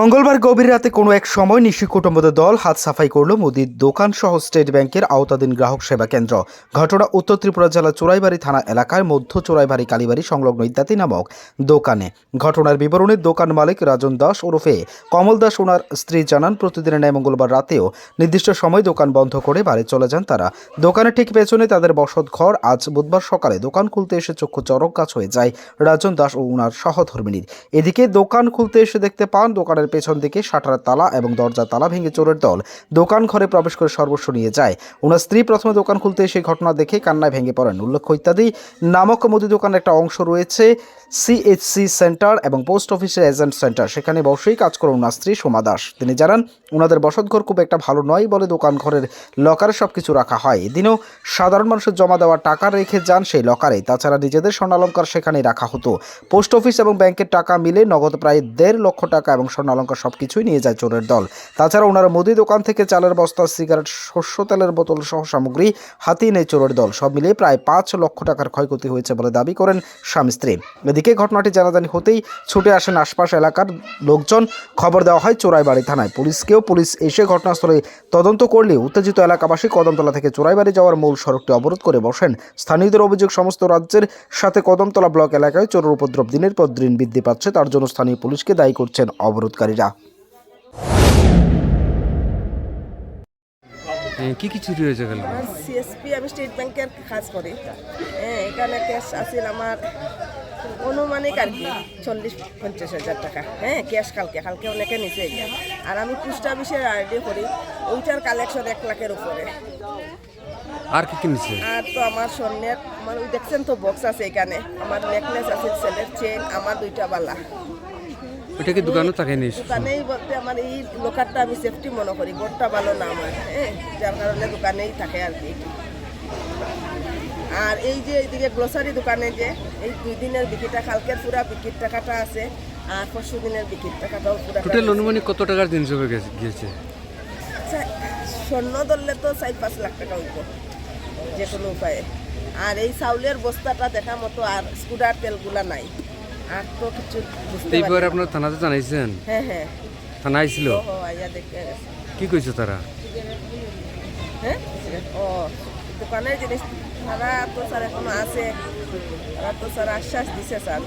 মঙ্গলবার গভীর রাতে কোনো এক সময় নিশি কুটুম্বদের দল হাত সাফাই করল মুদির দোকান সহ স্টেট ব্যাংকের আওতাধীন গ্রাহক সেবা কেন্দ্র। ঘটনা উত্তর ত্রিপুরা জেলার চোরাইবাড়ি থানা এলাকার মধ্য চোরাইবাড়ি কালীবাড়ি সংলগ্ন ইত্যাদি নামক দোকানে। ঘটনার বিবরণে দোকান মালিক রাজন দাস ওরফে কমল দাস ওনার স্ত্রী জানান, প্রতিদিনের ন্যায় মঙ্গলবার রাতেও নির্দিষ্ট সময় দোকান বন্ধ করে বাড়ি চলে যান তারা। দোকানের ঠিক পেছনে তাদের বসত ঘর আজ বুধবার সকালে দোকান খুলতে এসে চক্ষু চরক গাছ হয়ে যায়। রাজন দাস ও উনার সহধর্মিনীর এদিকে দোকান খুলতে এসে দেখতে পান, দোকানের পেছন দিকে শাটার তালা এবং দরজা তালা ভেঙে চোরের দল দোকান ঘরে প্রবেশ করে সর্বস্ব নিয়ে যায়। ওনার স্ত্রী প্রথমে দোকান খুলতে সেই ঘটনা দেখে কান্নায় ভেঙে পড়েন। উল্লেখ্য ইত্যাদি, নামক মুদি দোকানের একটা অংশ রয়েছে সিএইচসি সেন্টার এবং পোস্ট অফিসের এজেন্ট সেন্টার। সেখানে বসেই কাজ করেন ওনার স্ত্রী সোমা দাস। তিনি জানান, ওনাদের বসতঘর খুব একটা ভালো নয় বলে দোকান ঘরের লকারে সব কিছু রাখা হয়। এদিনও সাধারণ মানুষের জমা দেওয়া টাকা রেখে যান সেই লকারে। তাছাড়া নিজেদের স্বর্ণালঙ্কার সেখানেই রাখা হতো। পোস্ট অফিস এবং ব্যাংকের টাকা মিলে নগদ প্রায় দেড় লক্ষ টাকা এবং স্বর্ণালঙ্কার সব কিছুই নিয়ে যায় চোরের দল। তাছাড়া ওনারা মুদি দোকান থেকে চালের বস্তা, সিগারেট, শস্য তেলের বোতল সহ সামগ্রী হাতিয়ে নেয় চোরের দল। সব মিলিয়ে প্রায় পাঁচ লক্ষ টাকার ক্ষয়ক্ষতি হয়েছে বলে দাবি করেন স্বামী স্ত্রী। এদিকে ঘটনাটি জানাজানি হতেই ছুটে আসেন আশপাশ এলাকার লোকজন। খবর দেওয়া হয় চোরাইবাড়ি থানায়। পুলিশকেও পুলিশ এসে ঘটনাস্থলে তদন্ত করলে উত্তেজিত এলাকাবাসী কদমতলা থেকে চোরাইবাড়ি যাওয়ার মূল সড়কটি অবরোধ করে বসেন। স্থানীয়দের অভিযোগ, সমস্ত রাজ্যের সাথে কদমতলা ব্লক এলাকায় চোরের উপদ্রব দিনের পর দিন বৃদ্ধি পাচ্ছে। তার জন্য স্থানীয় পুলিশকে দায়ী করছেন অবরোধকারীরা। হ্যাঁ, কি কি চুরি হয়েছে গেল সিএসপি আমি স্টেট ব্যাংকের কাজ করি। হ্যাঁ এখানে ক্যাশ আছিল আমার অনুমানিক আর কি চল্লিশ পঞ্চাশ হাজার টাকা। হ্যাঁ ক্যাশ কালকে কালকে অনেকে নিচে গিয়া আর আমি পোস্ট অফিসের আইডি করি ওইটার কালেকশন এক লাখের উপরে। আর কি কি নিচ্ছে আর তো আমার স্বর্ণের আমার ওই দেখছেন তো বক্স আছে এখানে। আমার নেকলেস আছে ছেলের চেন আমার দুইটা বালা। ওটা কি দোকানও থাকে নিস দোকানেই বলতে আমার এই লোকারটা আমি সেফটি মনে করি গোটটা ভালো না আমার হ্যাঁ? যার কারণে দোকানেই থাকে আর কি। আর এই যে এইদিকে গ্রোসারি দোকানে যে এই দুই দিনের বিক্রিটা কালকের পুরা বিক্রির টাকাটা আছে আর পরশু দিনের বিক্রির টাকাটাও পুরা টোটাল অনুমানিক কত টাকার জিনিস হবে গেছে- গিয়েছে? স্বর্ণ ধরলে তো চার পাঁচ লাখ টাকা হইব যে কোনো উপায়ে। আর এই চাউলের বস্তাটা দেখা মতো আর স্কুটার তেলগুলা নাই। আর তো কিছু এইবার আপনার থানাতে জানাইছেন? হ্যাঁ হ্যাঁ। থানা আইছিল? কি কইছে তারা? হ্যাঁ? ও দোকানের জিনিস তারা তো স্যার এখনও আছে। তারা তো স্যার আশ্বাস দিছে স্যার।